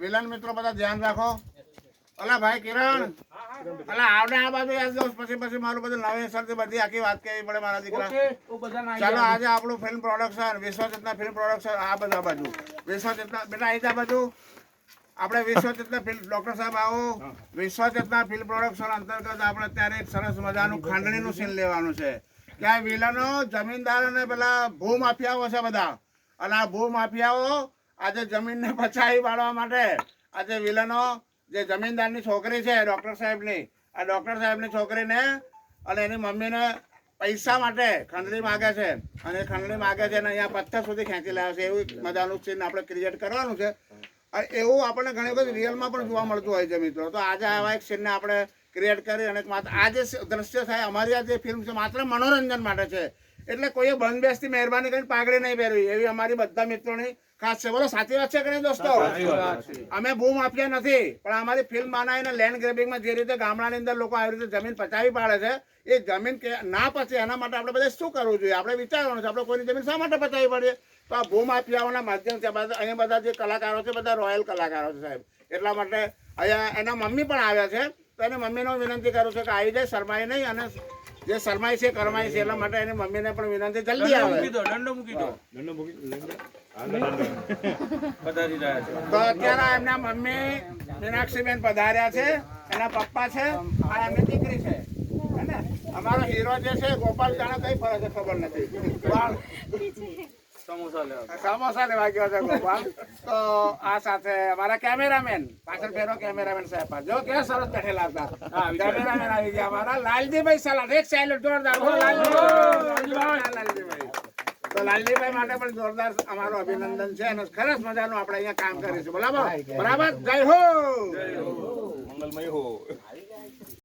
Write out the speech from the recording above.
Villain મિત્રો બધા ધ્યાન રાખો. અલા ભાઈ કિરણ અલા આવડે આ બાજુ યાદ દોસ્ત પછી પછી મારું બધું નવેસરથી બધી આખી વાત કહેવી પડે મારા દીકરા. ચાલો આજે આપણું film production Vishwachetana film production આ બધા બાજુ. વિશ્વચેતના બેટા અહીં બાજુ. આપણે વિશ્વચેતના ફિલ્મ ડોક્ટર સાહેબ આવો. વિશ્વચેતના ફિલ્મ પ્રોડક્શન અંતર્ગત આપણે અત્યારે એક સરસ મજાનું ખાંડણીનું સીન લેવાનું છે. ત્યાં વિલનો જમીનદાર અને પેલા ભૂમાફિયાઓ છે બધા. અને આ ભૂમાફિયાઓ આજે જમીનને બચાવી પાડવા માટે આજે વિલનો જે જમીનદારની છોકરી છે, ડૉક્ટર સાહેબની, આ ડૉક્ટર સાહેબની છોકરીને અને એની મમ્મીને પૈસા માટે ખંડણી માગે છે. અને ખંડણી માગે છે અને અહીંયા પથ્થર સુધી ખેંચી લાવે છે. એવું મજાનું સીન આપણે ક્રિએટ કરવાનું છે. અને એવું આપણને ઘણી વખત રિયલમાં પણ જોવા મળતું હોય છે મિત્રો. તો આજે આવા એક સીનને આપણે ક્રિએટ કરી અને માત્ર આ જે દ્રશ્ય થાય, અમારી આ જે ફિલ્મ છે, માત્ર મનોરંજન માટે છે. એટલે કોઈએ બંધ બેસતી મહેરબાની કરીને પાઘડી નહીં પહેરવી. એવી અમારી બધા મિત્રોની ખાસ છે. બોલો સાચી વાત છે કે નહીં દોસ્તો? અમે ભૂ આપ્યા નથી પણ અમારી ફિલ્મ બનાવીને લેન્ડ ગ્રેબિંગમાં જે રીતે ગામડાની અંદર લોકો આવી રીતે જમીન પચાવી પાડે છે એ જમીન કે ના પચે એના માટે આપણે બધા શું કરવું જોઈએ? આપણે વિચારવાનું છે આપણે કોઈની જમીન શા માટે પચાવી પડીએ? તો આ ભૂમ આપ્યાઓના માધ્યમથી અહીંયા બધા જે કલાકારો છે બધા રોયલ કલાકારો છે સાહેબ. એટલા માટે અહીંયા એના મમ્મી પણ આવ્યા છે તો એની મમ્મીનો વિનંતી કરું છું કે આવી જાય શરમાય નહીં અને જે શરમાય છે કરમાય છે એટલા માટે એની મમ્મીને પણ વિનંતી જલ્દી આવે. દંડો મૂકી દો. દંડો મૂકી છે. તો અત્યારે એમના મમ્મી મીનાક્ષીબેન પધાર્યા છે એના પપ્પા છે આ એમની દીકરી છે. હે ને? અમારો હીરો જે છે ગોપાલ જાણે કઈ ફરે છે ખબર નથી. સમોસા લેવા ગયો છે ગોપાલ. તો આ સાથે અમારા કેમેરામેન પાછળ ફેરો કેમેરામેન સાહેબ જો કે સરસ બેઠેલા હતા. કેમેરામેન આવી ગયા. અમારા લાલજીભાઈ સલાડ એક સાઈડ જોરદાર. લાલજીભાઈ. તો લાલજીભાઈ માટે પણ જોરદાર અમારું અભિનંદન છે અને સરસ મજાનું આપણે અહીંયા કામ કરીશું. બરાબર? બરાબર? જય હો. મંગલમય હો.